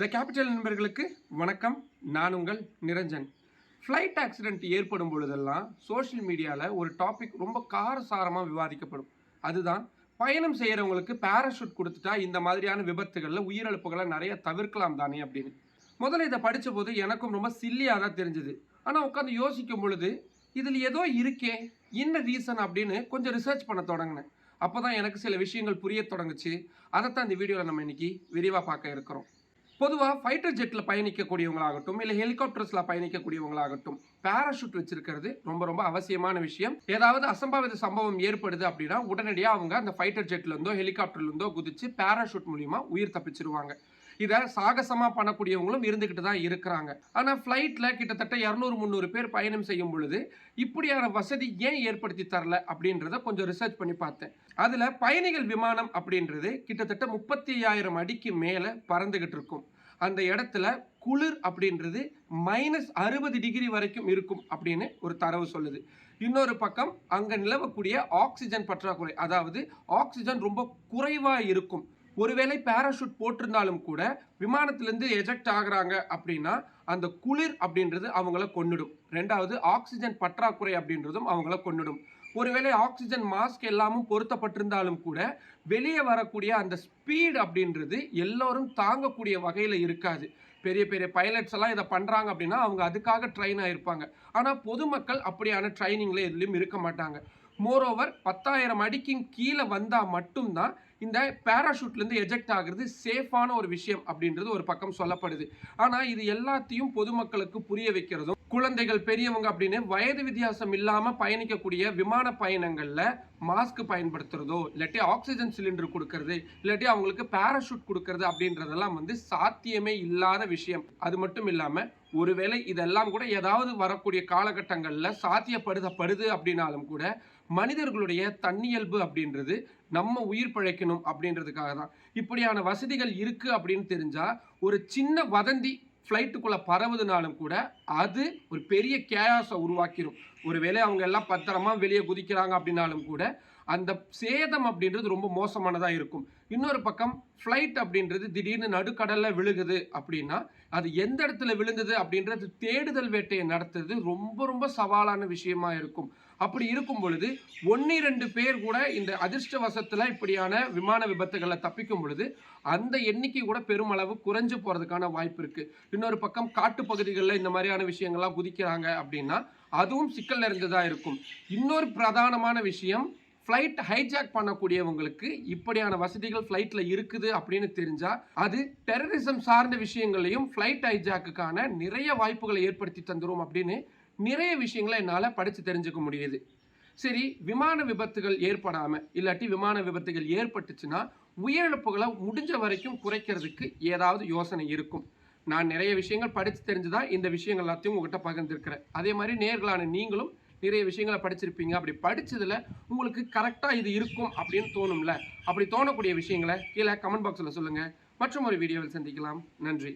The capital நண்பர்களுக்கு வணக்கம். நான் உங்கள் நிரஞ்சன். ஃப்ளைட் ஆக்சிடெண்ட் ஏற்படும் பொழுதெல்லாம் சோஷியல் மீடியாவில் ஒரு டாபிக் ரொம்ப காரசாரமாக விவாதிக்கப்படும். அதுதான் பயணம் செய்கிறவங்களுக்கு பேராஷூட் கொடுத்துட்டா இந்த மாதிரியான விபத்துகளில் உயிரிழப்புகளை நிறைய தவிர்க்கலாம் தானே அப்படின்னு. முதல்ல இதை படித்த போது எனக்கும் ரொம்ப சில்லியாக தான் தெரிஞ்சுது. ஆனால் உட்காந்து யோசிக்கும் பொழுது இதில் ஏதோ இருக்கே என்ன ரீசன் அப்படின்னு கொஞ்சம் ரிசர்ச் பண்ண தொடங்கினேன். அப்போ தான் எனக்கு சில விஷயங்கள் புரிய தொடங்குச்சு. அதைத்தான் இந்த வீடியோவில் நம்ம இன்னைக்கு விரிவாக பார்க்க இருக்கிறோம். பொதுவாக ஃபைட்டர் ஜெட்டில் பயணிக்கக்கூடியவங்களாகட்டும் இல்லை ஹெலிகாப்டர்ஸில் பயணிக்கக்கூடியவங்களாகட்டும் பேராஷூட் வச்சிருக்கிறது ரொம்ப ரொம்ப அவசியமான விஷயம். ஏதாவது அசம்பாவித சம்பவம் ஏற்படுது அப்படின்னா உடனடியாக அவங்க அந்த ஃபைட்டர் ஜெட்லேருந்தோ ஹெலிகாப்டர்லேருந்தோ குதித்து குதிச்சு பேராஷூட் மூலியமாக உயிர் தப்பிச்சிருவாங்க. இதை சாகசமாக பண்ணக்கூடியவங்களும் இருந்துக்கிட்டு தான் இருக்கிறாங்க. ஆனால் ஃப்ளைட்டில் கிட்டத்தட்ட இரநூறு முந்நூறு பேர் பயணம் செய்யும் பொழுது இப்படியான வசதி ஏன் ஏற்படுத்தி தரல அப்படின்றத கொஞ்சம் ரிசர்ச் பண்ணி பார்த்தேன். அதில் பயணிகள் விமானம் அப்படின்றது கிட்டத்தட்ட முப்பத்தி ஐயாயிரம் அடிக்கு மேலே பறந்துக்கிட்டு இருக்கும். அந்த இடத்துல குளிர் அப்படின்றது மைனஸ் அறுபது டிகிரி வரைக்கும் இருக்கும் அப்படின்னு ஒரு தரவு சொல்லுது. இன்னொரு பக்கம் அங்கே நிலவக்கூடிய ஆக்சிஜன் பற்றாக்குறை அதாவது ஆக்சிஜன் ரொம்ப குறைவாக இருக்கும். ஒருவேளை பேராஷூட் போட்டிருந்தாலும் கூட விமானத்திலேருந்து எஜெக்ட் ஆகுறாங்க அப்படின்னா அந்த குளிர் அப்படின்றது அவங்கள கொன்னுடும். ரெண்டாவது ஆக்சிஜன் பற்றாக்குறை அப்படின்றதும் அவங்கள கொன்னுடும். ஒருவேளை ஆக்சிஜன் மாஸ்க் எல்லாமும் பொருத்தப்பட்டிருந்தாலும் கூட வெளியே வரக்கூடிய அந்த ஸ்பீடு அப்படின்றது எல்லோரும் தாங்கக்கூடிய வகையில் இருக்காது. பெரிய பெரிய பைலட்ஸ் எல்லாம் இதை பண்ணுறாங்க அப்படின்னா அவங்க அதுக்காக ட்ரெயின் ஆகிருப்பாங்க ஆனால் பொதுமக்கள் அப்படியான ட்ரைனிங்கில் எதுலேயும் இருக்க மாட்டாங்க. மோரோவர் பத்தாயிரம் அடிக்கும் கீழே வந்தால் மட்டும்தான் இந்த பேராஷூட்லேருந்து எஜெக்ட் ஆகுறது சேஃபான ஒரு விஷயம் அப்படின்றது ஒரு பக்கம் சொல்லப்படுது. ஆனால் இது எல்லாத்தையும் பொதுமக்களுக்கு புரிய வைக்கிறதும் குழந்தைகள் பெரியவங்க அப்படின்னு வயது வித்தியாசம் இல்லாமல் பயணிக்கக்கூடிய விமான பயணங்களில் மாஸ்க் பயன்படுத்துறதோ இல்லாட்டி ஆக்சிஜன் சிலிண்டர் கொடுக்கறது இல்லாட்டி அவங்களுக்கு பேராஷூட் கொடுக்கறது அப்படின்றதெல்லாம் வந்து சாத்தியமே இல்லாத விஷயம். அது மட்டும் இல்லாமல் ஒருவேளை இதெல்லாம் கூட ஏதாவது வரக்கூடிய காலகட்டங்களில் சாத்தியப்படுத்தப்படுது அப்படின்னாலும் கூட மனிதர்களுடைய தன்னியல்பு அப்படின்றது நம்ம உயிர் பிழைக்கணும் அப்படின்றதுக்காக தான் இப்படியான வசதிகள் இருக்குது அப்படின்னு தெரிஞ்சால் ஒரு சின்ன வதந்தி ஃப்ளைட்டுக்குள்ளே பரவுதுனாலும் கூட அது ஒரு பெரிய கேயாஸை உருவாக்கிடும் ஒருவேளை அவங்க எல்லாம் பத்திரமா வெளியே குதிக்கிறாங்க அப்படின்னாலும் கூட அந்த சேதம் அப்படின்றது ரொம்ப மோசமானதாக இருக்கும். இன்னொரு பக்கம் ஃப்ளைட் அப்படின்றது திடீர்னு நடுக்கடலில் விழுகுது அப்படின்னா அது எந்த இடத்துல விழுந்தது அப்படின்றது தேடுதல் வேட்டையை நடத்துறது ரொம்ப ரொம்ப சவாலான விஷயமா இருக்கும். அப்படி இருக்கும் பொழுது ஒன்று ரெண்டு பேர் கூட இந்த அதிர்ஷ்டவசத்தில் இப்படியான விமான விபத்துகளை தப்பிக்கும் பொழுது அந்த எண்ணிக்கை கூட பெருமளவு குறைஞ்சு போகிறதுக்கான வாய்ப்பு இருக்குது இன்னொரு பக்கம் காட்டு பகுதிகளில் இந்த மாதிரியான விஷயங்கள்லாம் குதிக்கிறாங்க அப்படின்னா அதுவும் சிக்கல் நிறைந்ததாக இருக்கும். இன்னொரு பிரதானமான விஷயம் ஃப்ளைட் ஹைஜாக் பண்ணக்கூடியவங்களுக்கு இப்படியான வசதிகள் ஃப்ளைட்டில் இருக்குது அப்படின்னு தெரிஞ்சால் அது டெரரிசம் சார்ந்த விஷயங்களையும் ஃப்ளைட் ஹைஜாக்குக்கான நிறைய வாய்ப்புகளை ஏற்படுத்தி தந்துரும் அப்படின்னு நிறைய விஷயங்களை என்னால் படித்து தெரிஞ்சுக்க முடியுது. சரி விமான விபத்துகள் ஏற்படாமல் இல்லாட்டி விமான விபத்துகள் ஏற்பட்டுச்சுன்னா உயிரிழப்புகளை முடிஞ்ச வரைக்கும் குறைக்கிறதுக்கு ஏதாவது யோசனை இருக்கும். நான் நிறைய விஷயங்கள் படித்து தெரிஞ்சு தான் இந்த விஷயங்கள் எல்லாத்தையும் உங்கள்கிட்ட பகிர்ந்துருக்கிறேன். அதே மாதிரி நேர்களான நீங்களும் நிறைய விஷயங்களை படிச்சிருப்பீங்க. அப்படி படித்ததில் உங்களுக்கு கரெக்டாக இது இருக்கும் அப்படின்னு தோணும்ல. அப்படி தோணக்கூடிய விஷயங்களை கீழே கமெண்ட் பாக்ஸில் சொல்லுங்கள் மற்றும் ஒரு வீடியோவில் சந்திக்கலாம். நன்றி.